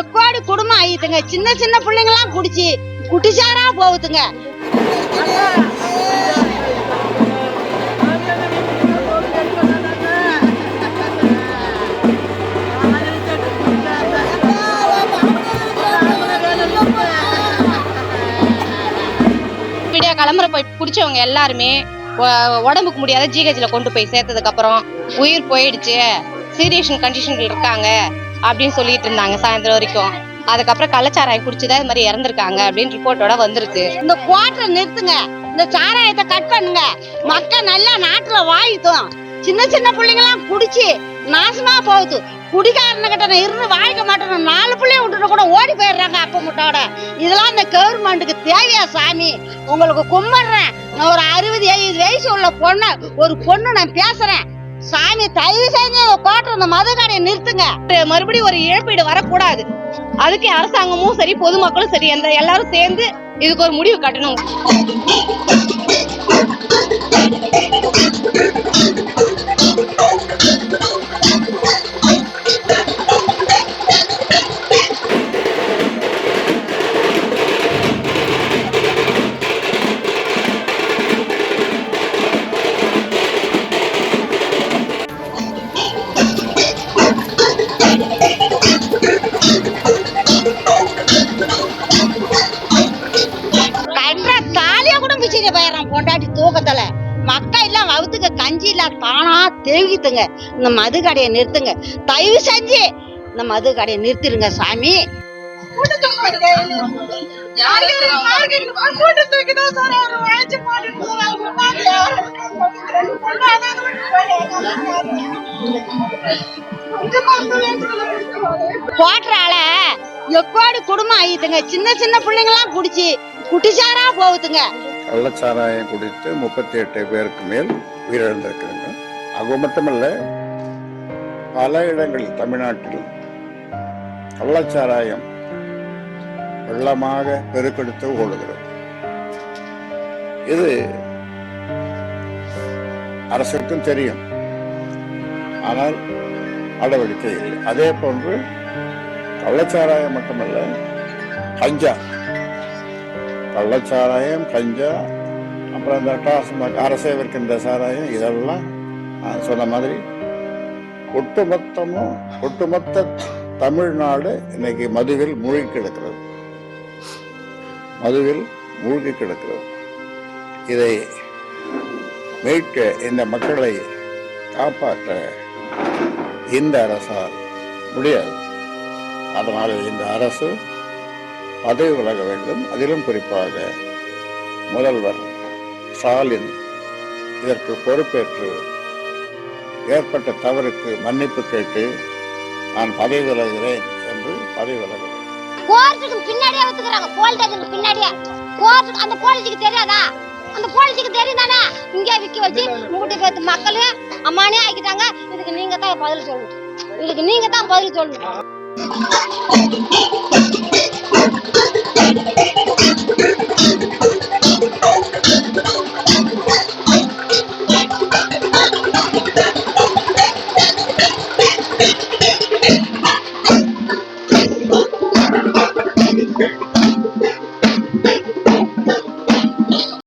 எப்பாடு குடும்பம் ஆயிட்டுங்க சின்ன சின்ன பிள்ளைங்களாம் குடிச்சு குட்டிச்சாரா போகுதுங்க. விடிய கிளம்புற போய் குடிச்சவங்க எல்லாருமே உடம்புக்கு முடியாத ஜிஹெச்ல கொண்டு போய் சேர்த்ததுக்கு அப்புறம் உயிர் போயிடுச்சு. சீரியஸ் கண்டிஷன்ல இருக்காங்க. அப்படின்னு சொல்லிட்டு இருந்தாங்க சாயந்தரம் வரைக்கும். அதுக்கப்புறம் கள்ளச்சாராயம் குடிச்சுதான் இது மாதிரி இறந்துருக்காங்க அப்படின்னு ரிப்போர்ட்டோட வந்திருக்கு. இந்த குவாட்டரை நிறுத்துங்க. இந்த சாராயத்தை கட் பண்ணுங்க. மக்கள் நல்லா நாட்டுல வாழிட்டும் சின்ன சின்ன பிள்ளைங்களாம் குடிச்சு நாசமா போகுது. குடிகாரன கிட்ட இருந்து வாழ்க்க மாட்டேன் நாலு பிள்ளைய விட்டுட்டு கூட ஓடி போயிடுறாங்க அப்ப முட்டோட இதெல்லாம் இந்த கவர்மெண்ட்டுக்கு தேவையா சாமி? உங்களுக்கு கும்பிடுறேன். நான் ஒரு அறுபது எழுபது வயசு உள்ள பொண்ணு ஒரு பொண்ணு நான் பேசுறேன். சாமி தயவு செஞ்சு கோட்டை இந்த மது கடையை நிறுத்துங்க. மறுபடியும் ஒரு இழப்பீடு வரக்கூடாது. அதுக்கு அரசாங்கமும் சரி பொதுமக்களும் சரி அந்த எல்லாரும் சேர்ந்து இதுக்கு ஒரு முடிவு கட்டணும். கஞ்சி தானா தேவித்துங்க இந்த மது கடையை நிறுத்துங்க. தயவு செஞ்சு இந்த மது கடையை நிறுத்திடுங்க சாமி. போட்டுறால எக்கோடி குடும்பம் ஆயிடுதுங்க. சின்ன சின்ன பிள்ளைங்களாம் குடிச்சு குட்டிச்சாரா போகுதுங்க. கள்ளச்சாராயம் குடித்து முப்பத்தி எட்டு பேருக்கு மேல் உயிரிழந்திருக்கிறாங்க. அது மட்டுமல்ல பல இடங்களில் தமிழ்நாட்டில் கள்ளச்சாராயம் வெள்ளமாக பெருக்கெடுத்து ஓடுகிறது. இது அரசுக்கும் தெரியும். ஆனால் நடவடிக்கை இல்லை. அதே போன்று கள்ளச்சாராயம் மட்டுமல்ல கஞ்சா கள்ளச்சாராயம் கஞ்சா அப்புறம் இந்த டாஸ்மாக் அரசே விற்கின்ற சாராயம் இதெல்லாம் நான் சொன்ன மாதிரி ஒட்டுமொத்தமும் ஒட்டுமொத்த தமிழ்நாடு இன்னைக்கு மதுவில் மூழ்கி கிடக்கிறது. மதுவில் மூழ்கி கிடக்கிறது. இதை மீட்க இந்த மக்களை காப்பாற்ற இந்த அரசால் முடியாது. அதனால் இந்த அரசு பதவி விலக வேண்டும். அதிலும் குறிப்பாக முதல்வர் ஸ்டாலின் இதற்கு பொறுப்பேற்று ஏற்பட்ட தவறுக்கு மன்னிப்பு கேட்டு நான் பதவி விலகிறேன் என்று பதவி விலக வேண்டும் கோர்ட்டுக்கு பின்னாடியே ஒத்துக்கிறாங்க. போலீஸ்க்கு பின்னாடியே. கோர்ட்டுக்கு அந்த போலீஸுக்கு தெரியாதா? அந்த போலீஸுக்கு தெரியும் தானே இங்கே விக்க வச்சு மூட்டை பேத்து மக்கள் அம்மானே ஆக்கிட்டாங்க. இதுக்கு நீங்க தான் பதில் சொல்லணும். இதுக்கு நீங்க தான் பதில் சொல்லணும்.